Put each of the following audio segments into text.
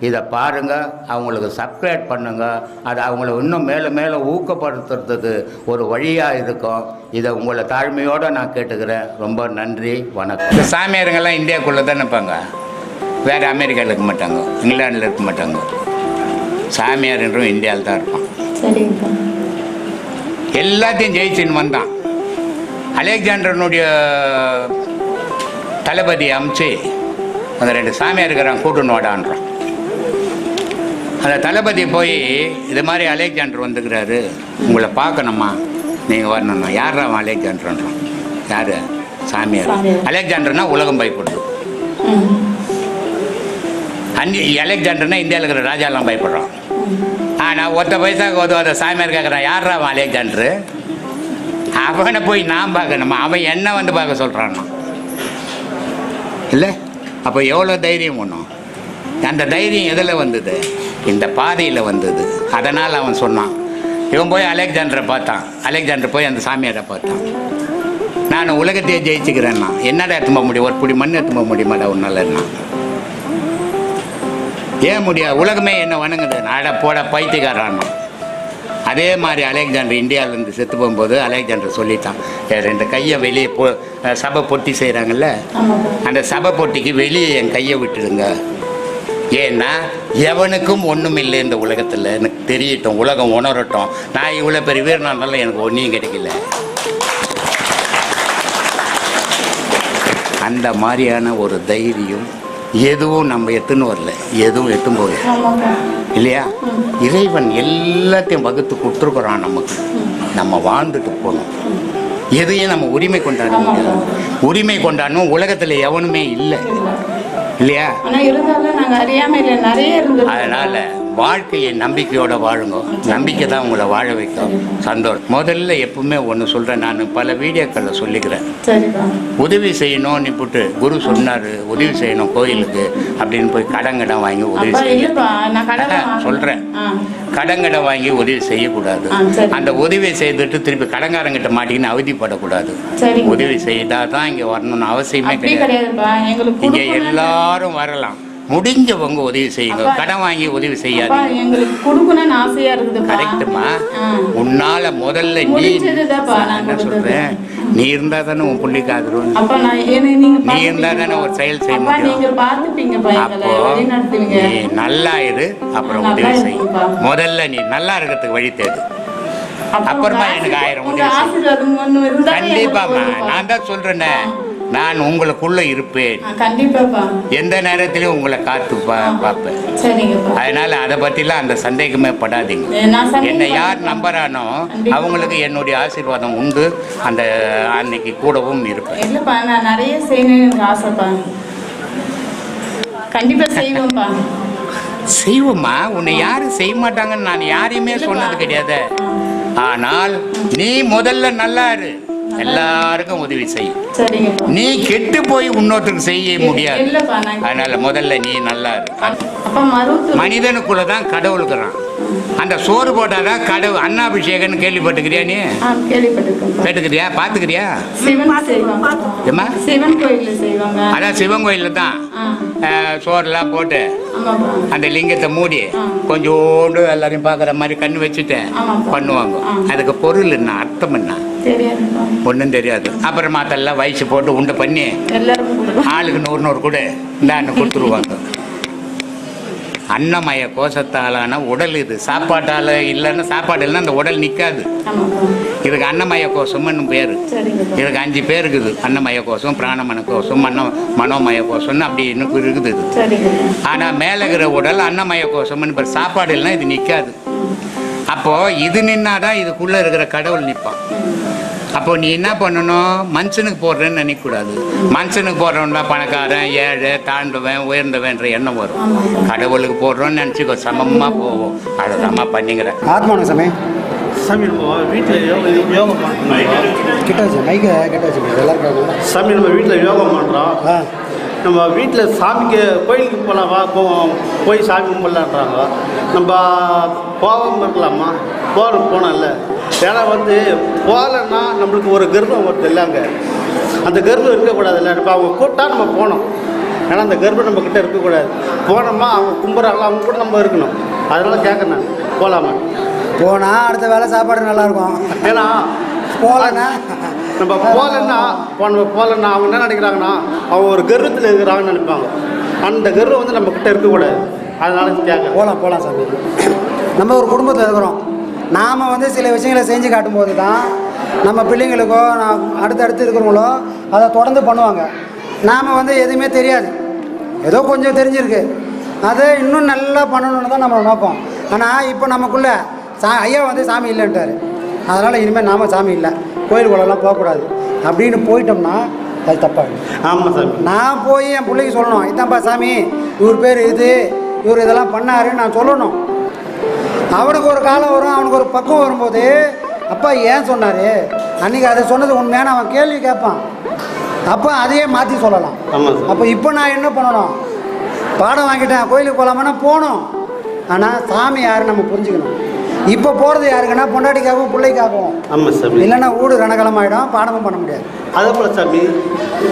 இதை பாருங்க அவங்களுக்கு சப்ஸ்கிரைப் பண்ணுங்க. அது அவங்கள இன்னும் மேலே மேலே ஊக்கப்படுத்துறதுக்கு ஒரு வழியாக இருக்கும். இதை உங்களை தாழ்மையோடு நான் கேட்டுக்கிறேன். ரொம்ப நன்றி வணக்கம். இந்த சாமியாருங்கெல்லாம் இந்தியாக்குள்ளே தான் நிற்பாங்க. வேறு அமெரிக்காவில் இருக்க மாட்டாங்க. இங்கிலாண்டில் இருக்க மாட்டாங்க. சாமியார் என்றும் இந்தியாவில் தான் இருப்பான். எல்லாத்தையும் ஜெயிச்சுன்னு வந்தான். அலெக்சாண்டரனுடைய தளபதி அமிச்சு அந்த ரெண்டு சாமியார் இருக்கிறான் கூட்டுன்னு வாடான்றான். அந்த தளபதி போய் இது மாதிரி அலெக்சாண்டர் வந்துக்கிறாரு. உங்களை பார்க்கணுமா? நீங்கள் வரணும்னா. யார் அவன் அலெக்சாண்டர்ன்றான் யார்? சாமியார். அலெக்சாண்டர்னா உலகம் பயப்படுது. அந்தி அலெக்சாண்டர்னா இந்தியாவில் இருக்கிற ராஜாலாம் பயப்படுறான். ஆனால் ஒத்த பைசாக்கு உதவாத சாமியார் கேட்குறான் யார் அவன் அலெக்சாண்டரு? அவனை போய் நான் பார்க்கணுமா? அவன் என்ன வந்து பார்க்க சொல்கிறான்னா இல்லை? அப்போ எவ்வளோ தைரியம் ஒன்றும் அந்த தைரியம் எதில் வந்தது? இந்த பாதையில் வந்தது. அதனால் அவன் சொன்னான் இவன் போய் அலெக்சாண்டரை பார்த்தான். அலெக்சாண்டர் போய் அந்த சாமியாரை பார்த்தான். நான் உலகத்தையே ஜெயிச்சுக்கிறேன்னா என்னடா எடுத்து போக முடியும்? ஒரு பிடி மண் எடுத்து போக முடியுமாடா உன்னாலன்னா ஏன் முடியாது உலகமே என்ன வணங்குது? நாட போட பைத்தியக்காரன். அதே மாதிரி அலெக்சாண்டர் இந்தியாவிலேருந்து செத்து போகும்போது அலெக்சாண்டர் சொல்லிட்டான் "என் ரெண்டு கையை வெளியே போ சபை பொட்டி செய்கிறாங்கல்ல அந்த சபை பொட்டிக்கு வெளியே என் கையை விட்டுடுங்க. ஏன்னா எவனுக்கும் ஒன்றும் இல்லை இந்த உலகத்தில். எனக்கு தெரியட்டும் உலகம் உணரட்டும். நான் இவ்வளோ பெரிய வீரனாலும் எனக்கு ஒன்றையும் கிடைக்கல. அந்த மாதிரியான ஒரு தைரியம் எதுவும் நம்ம எத்துன்னு வரல. எதுவும் எத்தும் போகல. இல்லையா? இறைவன் எல்லாத்தையும் வகுத்து கொடுத்துருக்குறான் நமக்கு. நம்ம வாழ்ந்துட்டு போகணும். எதையும் நம்ம உரிமை கொண்டாட முடியாது உரிமை கொண்டாடணும். உலகத்தில் எவனுமே இல்லை. இல்லையா? ஆனா இருந்தாலும் நாங்க அறியாமையில நிறைய இருந்திருக்கோம். அதனால வாழ்க்கையை நம்பிக்கையோட வாழுங்க. நம்பிக்கை தான் உங்களை வாழ வைக்கும். சந்தோஷம் முதல்ல எப்பவுமே ஒன்று சொல்கிறேன் நான் பல வீடியோக்களில் சொல்லிக்கிறேன். உதவி செய்யணும்னு போட்டு குரு சொன்னார் உதவி செய்யணும் கோயிலுக்கு அப்படின்னு போய் கடங்கடம் வாங்கி உதவி அப்பா செய்ய இல்லப்பா நான் கடலை வாங்கினேன். சொல்கிறேன் கடங்கடை வாங்கி உதவி செய்யக்கூடாது. அந்த உதவி செய்துட்டு திருப்பி கடங்காரங்கிட்ட மாட்டிக்கின்னு அவதிப்படக்கூடாது. உதவி செய்தால் தான் இங்கே வரணும்னு அவசியமே கிடையாது. இங்கே எல்லாரும் வரலாம். முடிஞ்சவங்க உதவி செய்யுங்க. கடன் வாங்கி உதவி செய்யாதீங்க. எங்களுக்கு கொடுக்கணும்னு ஆசையா இருக்குதுப்பா கரெக்டுமா ஆ. உன்னால முதல்ல நீ என்ன. சொல்றேன்? நீ இருந்தா தானே உன் புள்ளிக்கு ஆதரவு? நீ இருந்தா தானே ஒரு செயல் செய்ய முடியும். அப்போ நீ நல்லா இரு அப்புறம் உதவி செய். முதல்ல நீ நல்லா இருக்கிறதுக்கு வழி தேடு. அப்பா, அப்புறமா எனக்கு ஆயிரம் உதவி கண்டிப்பாம்மா நான் தான் சொல்றேனே. நான் உங்களுக்குள்ள இருப்பேன். எந்த நேரத்திலையும் உங்களை காத்து பார்ப்பேன். அதனால அதை பற்றிலாம் அந்த சந்தேகமே படாதீங்க. என்னை யார். நம்புறானோ. அவங்களுக்கு என்னுடைய ஆசீர்வாதம் உண்டு. அந்த அன்னைக்கு கூடவும் இருப்பேன். இல்லப்பா நான் நிறைய செய்யணும்னு எனக்கு ஆசைப்பா. கண்டிப்பா செய்வேன்ப்பா செய்வோம்மா. உன்னை யாரும் செய்ய மாட்டாங்கன்னு நான் யாரையுமே சொன்னது கிடையாது. ஆனால் நீ முதல்ல நல்லா இரு. எல்லாருக்கும் உதவி செய். நீ கெட்டு போய் இன்னொருத்தருக்கு செய்ய முடியாது. அதனால முதல்ல நீ நல்லா இரு. மனிதனுக்குள்ள தான் கடவுளுக்குறான். அந்த சோறு போட்டாதான் கடவுள் அன்னாபிஷேகம்னு கேள்விப்பட்டுக்கிறியா நீ? கேட்டுக்கிறியா? கோயில்ல செய்வாங்க. அதான் சிவன் கோயிலில் தான். சோறுலாம் போட்டு அந்த லிங்கத்தை மூடி. கொஞ்சோண்டு எல்லாரையும் பார்க்குற மாதிரி கண்ணு வச்சுட்டு. பண்ணுவாங்க. அதுக்கு பொருள் என்ன? அர்த்தம் என்ன? ஒன்றும் தெரியாது. அப்புறம் மாத்தெல்லாம் வயசு போட்டு உண்டை பண்ணி ஆளுக்கு நூறு நூறு கூட இந்தாண்டு கொடுத்துருவாங்க. அன்னமய கோஷத்தாலான உடல் இது. சாப்பாட்டால் இல்லைன்னா சாப்பாடு இல்லைன்னா அந்த உடல் நிற்காது இதுக்கு அன்னமய கோஷம்னு பேர். இதுக்கு அஞ்சு பேர் இருக்குது. அன்னமய கோஷம் பிராணமன கோஷம் மனோ மனோமய கோஷம்னு அப்படி இன்னும் இருக்குது இது. ஆனால் மேலே இருக்கிற உடல் அன்னமய கோஷம்னு பேர். சாப்பாடு இல்லைன்னா இது நிற்காது அப்போது இது நின்னாதான் இதுக்குள்ளே இருக்கிற கடவுள் நிற்பான் அப்போ நீ என்ன பண்ணணும்? மனுஷனுக்கு போடுறேன்னு நினைக்கக்கூடாது. மனுஷனுக்கு போடுறோம்னா பணக்காரன் ஏழை தாழ்ந்தவன் உயர்ந்தவன்ற எண்ணம் வரும். கடவுளுக்கு போடுறோன்னு நினச்சிக்கோ சமமாக போவோம் அதை சமமாக பண்ணிக்கிறேன் ஆத்மானம் சாமி? சாமி நம்ம வீட்டில் யோகா யோகா பண்ணுறோம். கிட்ட வச்சு மைக்கை கிட்ட வச்சு எல்லாருக்கும் சாமி நம்ம வீட்டில் யோகா பண்ணுறோம். ஆ. நம்ம வீட்டில் சாமிக்கு கோயிலுக்கு போகலாம் போய் சாமி கும்பிடலான்றாங்க. நம்ம போகாமல் இருக்கலாமா? போகிறோம் போனோம்ல ஏன்னா வந்து போகலன்னா நம்மளுக்கு ஒரு கர்ப்பம் வருது இல்லைங்க. அந்த கர்ப்பம் இருக்கக்கூடாதுல்ல. இப்போ அவங்க கூப்பிட்டா நம்ம போகணும். ஏன்னா அந்த கர்ப்பம் நம்ம கிட்ட இருக்கக்கூடாது. போனோமா அவங்க கும்பிட்றாங்களா அவங்க கூட நம்ம இருக்கணும். அதனால கேட்குறேன் நான். போகலாமா? போனால் அடுத்த வேலை சாப்பாடு நல்லாயிருக்கும். ஏன்னா போகலன்னா? நம்ம போகலன்னா நம்ம போகலன்னா அவங்க என்ன நினைக்கிறாங்கன்னா அவங்க ஒரு கர்வத்தில் இருக்கிறாங்கன்னு நினைப்பாங்க. அந்த கர்வம் வந்து நம்ம கிட்ட இருக்கக்கூடாது. அதனால கேட்குறேன் போகலாம் போகலாம் சாமி. நம்ம ஒரு குடும்பத்தில் இருக்கிறோம். நாம் வந்து சில விஷயங்களை செஞ்சு காட்டும்போது தான் நம்ம பிள்ளைங்களுக்கோ நான் அடுத்தடுத்து இருக்கிறவங்களோ அதை தொடர்ந்து பண்ணுவாங்க. நாம் வந்து எதுவுமே தெரியாது. ஏதோ கொஞ்சம் தெரிஞ்சிருக்கு. அதை இன்னும் நல்லா பண்ணணும்னு தான் நம்ம நோக்கம். ஆனால் இப்போ நமக்குள்ள சா ஐயா வந்து சாமி இல்லைன்ட்டாரு. அதனால் இனிமேல் நாம சாமி இல்லை. கோயிலுக்குள்ளெல்லாம் போகக்கூடாது. அப்படின்னு போயிட்டோம்னா அது தப்பாகும் ஆமாம் சாமி. நான் போய் என் பிள்ளைக்கு சொல்லணும் இதான்ப்பா சாமி இவர் பேர் இது இவர் இதெல்லாம் பண்ணாருன்னு நான் சொல்லணும். அவனுக்கு ஒரு காலம் வரும் அவனுக்கு ஒரு பக்குவம் வரும்போது அப்பா ஏன் சொன்னார்? அன்றைக்கி அதை சொன்னது உண்மையான அவன் கேள்வி கேட்பான். அப்போ அதையே மாற்றி சொல்லலாம். அப்போ இப்போ நான் என்ன பண்ணணும்? பாடம் வாங்கிட்டேன் கோயிலுக்கு போகலாமான்னா போகணும். ஆனால் சாமி யாருன்னு நம்ம புரிஞ்சுக்கணும். இப்போ போகிறது யாருக்குன்னா பொண்டாட்டிக்காகவும் பிள்ளைக்காகவும். ஆமாம் சாமி. இல்லைன்னா ஊடு ரணகலமாயிடும் பாடமும் பண்ண முடியாது. அதே போல் சாமி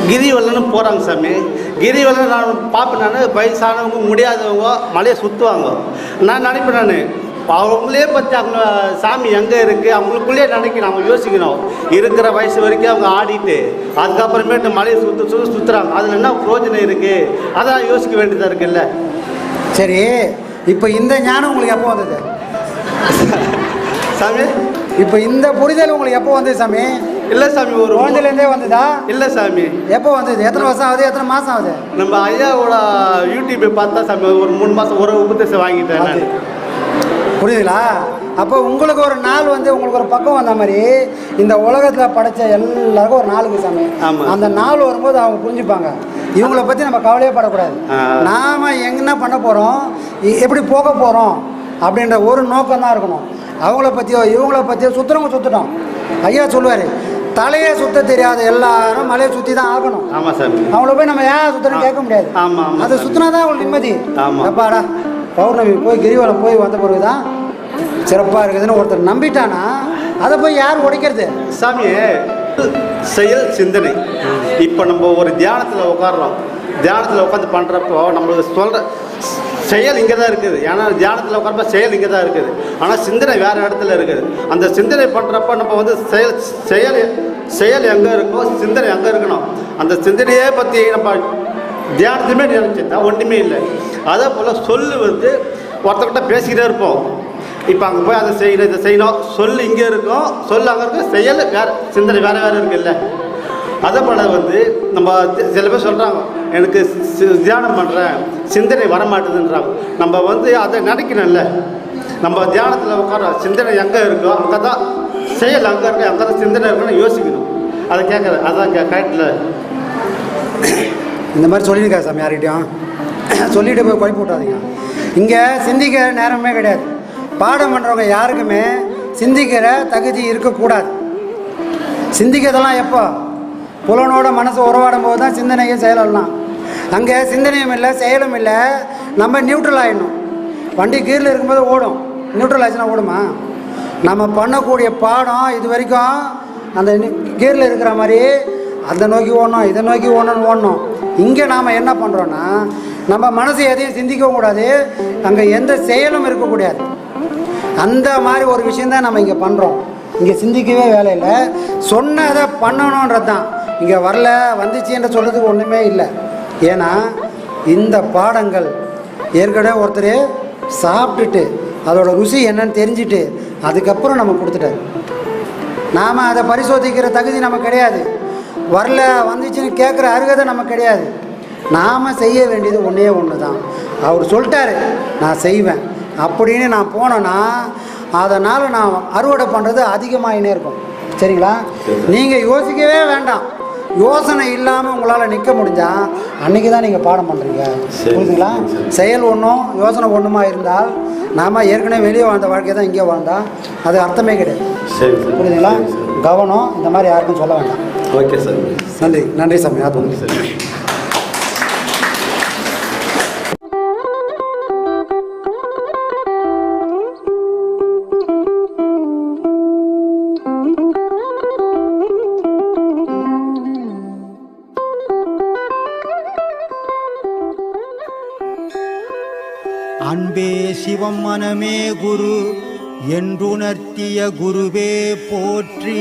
கிரிவலம்னு போகிறாங்க சாமி. கிரிவலம் நான் பார்ப்பேன் நான் வயசானவங்க முடியாதவங்க மலையை சுற்றுவாங்க நான் நினைப்பேன் நான் அவங்களே பற்றி அவங்க சாமி எங்கே இருக்குது அவங்களுக்குள்ளே நினைக்கணும் அவங்க யோசிக்கணும். இருக்கிற வயசு வரைக்கும் அவங்க ஆடிட்டு அதுக்கப்புறமேட்டு மலையை சுற்று சுற்று சுற்றுறாங்க அதில் என்ன பிரயோஜனம் இருக்குது அதான் யோசிக்க வேண்டியதாக இருக்குல்ல. சரி இப்போ இந்த ஞானம் உங்களுக்கு எப்போ வந்தது? சாமி? இப்போ இந்த புரிதல் உங்களுக்கு எப்போ வந்தது சாமி? இல்லை சாமி ஒரு குழந்தையிலேருந்தே வந்ததா? இல்லை சாமி. எப்போ வந்தது? எத்தனை வருஷம் ஆகுது? எத்தனை மாதம் ஆகுது? நம்ம ஐயாவோட யூடியூப்பை பார்த்தா சாமி ஒரு மூணு மாதம் ஒரு உபதேசம் வாங்கிட்டேன் நான். புரியுதுங்களா அப்போ உங்களுக்கு ஒரு நாள் வந்து உங்களுக்கு ஒரு பக்கம் வந்த மாதிரி இந்த உலகத்தில் படைச்ச எல்லாருக்கும் ஒரு நாளுக்கு சாமி. அந்த நாள் வரும்போது அவங்க புரிஞ்சுப்பாங்க. இவங்களை பற்றி நம்ம கவலையே படக்கூடாது. நாம் என்ன பண்ண போகிறோம் எப்படி போக போகிறோம் அப்படின்ற ஒரு நோக்கம் தான் இருக்கணும். அவங்கள பற்றியோ இவங்கள பற்றியோ சுற்றுறவங்க சுற்றட்டும் ஐயா சொல்லுவார் தலையை சுத்த தெரியாத எல்லாரும் மலையை சுற்றி தான் ஆகணும் ஆமாம் அவங்கள போய் நம்ம ஏன் சுத்தணும் கேட்க முடியாது. ஆமா, ஆமா. அதை சுத்தினா தான் அவங்களுக்கு நிம்மதி. ஆமா. அப்பாடா பௌர்ணமி போய் கிரிவலம் போய் வந்த பிறகு தான் சிறப்பாக இருக்குதுன்னு ஒருத்தர் நம்பிட்டானா? அதை போய் யார் உடைக்கிறது? சாமி செயல் சிந்தனை. இப்போ நம்ம ஒரு தியானத்தில் உட்காடுறோம் தியானத்தில் உட்காந்து பண்ணுறப்போ நம்மளுக்கு சொல்கிற செயல் இங்கே தான் இருக்குது. ஏன்னா தியானத்தில் உட்காரப்ப செயல் இங்கே தான் இருக்குது. ஆனால் சிந்தனை வேறு இடத்துல இருக்குது. அந்த சிந்தனை பண்ணுறப்ப நம்ம வந்து செயல் செயல் செயல் எங்கே இருக்கோ சிந்தனை எங்கே இருக்கணும். அந்த சிந்தனையே பற்றி நம்ம தியானத்துமே நினைச்சிருந்தா ஒன்றுமே இல்லை. அதே போல் சொல்லு வந்து ஒருத்தர்கிட்ட பேசிக்கிட்டே இருப்போம். இப்போ அங்கே போய் அதை செய்யணும் இதை செய்யணும். சொல் இங்கே இருக்கும் சொல் அங்கே இருக்கும் செயல் வேறு சிந்தனை வேறு வேறு இருக்குல்ல. அதே போல் வந்து நம்ம சில பேர் சொல்கிறாங்க எனக்கு தியானம் பண்ணுறேன் சிந்தனை வரமாட்டேதுன்றாங்க. நம்ம வந்து அதை நினைக்கணும்ல. நம்ம தியானத்தில் உட்கார சிந்தனை எங்கே இருக்கோ அங்கே தான் செயல் அங்கே இருக்கு அங்கே தான் சிந்தனை இருக்குன்னு யோசிக்கணும். அதை கேட்குறேன் அதான் கரெக்டில் இந்த மாதிரி சொல்லியிருக்காரு சாமி யார்கிட்டையும்? சொல்லிட்டு போய் குழப்பி விட்டாதீங்க. இங்கே சிந்திக்கிற நேரமே கிடையாது. பாடம் பண்ணுறவங்க யாருக்குமே சிந்திக்கிற தகுதி இருக்கக்கூடாது. சிந்திக்கிறதெல்லாம் எப்போ? புலனோட மனசு உறவாடும் போது தான் சிந்தனையும் செயலெல்லாம். அங்கே சிந்தனையும் இல்லை செயலும் இல்லை. நம்ம நியூட்ரல் ஆகிடணும் வண்டி கீரில் இருக்கும்போது ஓடும். நியூட்ரல் ஆச்சுன்னா ஓடுமா? நம்ம பண்ணக்கூடிய பாடம் இது வரைக்கும் அந்த கீரில் இருக்கிற மாதிரி அதை நோக்கி ஓடணும் இதை நோக்கி ஓடணும்னு ஓடணும். இங்கே நாம் என்ன பண்ணுறோன்னா நம்ம மனசு எதையும் சிந்திக்கவும் கூடாது. அங்கே எந்த செயலும் இருக்கக்கூடாது அந்த மாதிரி ஒரு விஷயந்தான் நம்ம இங்கே பண்ணுறோம் இங்கே சிந்திக்கவே வேலையில் சொன்னதை பண்ணணுன்றது தான். இங்கே வரல வந்துச்சுன்ற சொல்கிறதுக்கு ஒன்றுமே இல்லை. ஏன்னா இந்த பாடங்கள் ஏற்கனவே ஒருத்தர் சாப்பிட்டுட்டு அதோட ருசி என்னன்னு தெரிஞ்சுட்டு அதுக்கப்புறம் நம்ம கொடுத்துட்டாரு. நாம் அதை பரிசோதிக்கிற தகுதி நமக்கு கிடையாது. வரல வந்துச்சுன்னு கேட்குற அருகதை நமக்கு கிடையாது. நாம் செய்ய வேண்டியது ஒன்றே ஒன்று தான் அவர் சொல்லிட்டாரு நான் செய்வேன். அப்படின்னு நான் போனேன்னா அதனால் நான் அறுவடை பண்ணுறது அதிகமாகினே இருக்கும். சரிங்களா? நீங்கள் யோசிக்கவே வேண்டாம். யோசனை இல்லாமல் உங்களால் நிற்க முடிஞ்சா அன்றைக்கி தான் நீங்கள் பாடம் பண்ணுறீங்க. புரியுதுங்களா? செயல் ஒன்றும் யோசனை ஒன்றுமா இருந்தால் நாம் ஏற்கனவே வெளியே வாழ்ந்த வாழ்க்கை தான் இங்கே வாழ்ந்தா அது அர்த்தமே கிடையாது. புரியுதுங்களா? கவனம் இந்த மாதிரி யாருக்கும் சொல்ல வேண்டாம். Okay sir. நன்றி நன்றி சாமி அது சரி. அன்பே சிவம் மனமே குரு என்றுணர்த்திய குருவே போற்றி.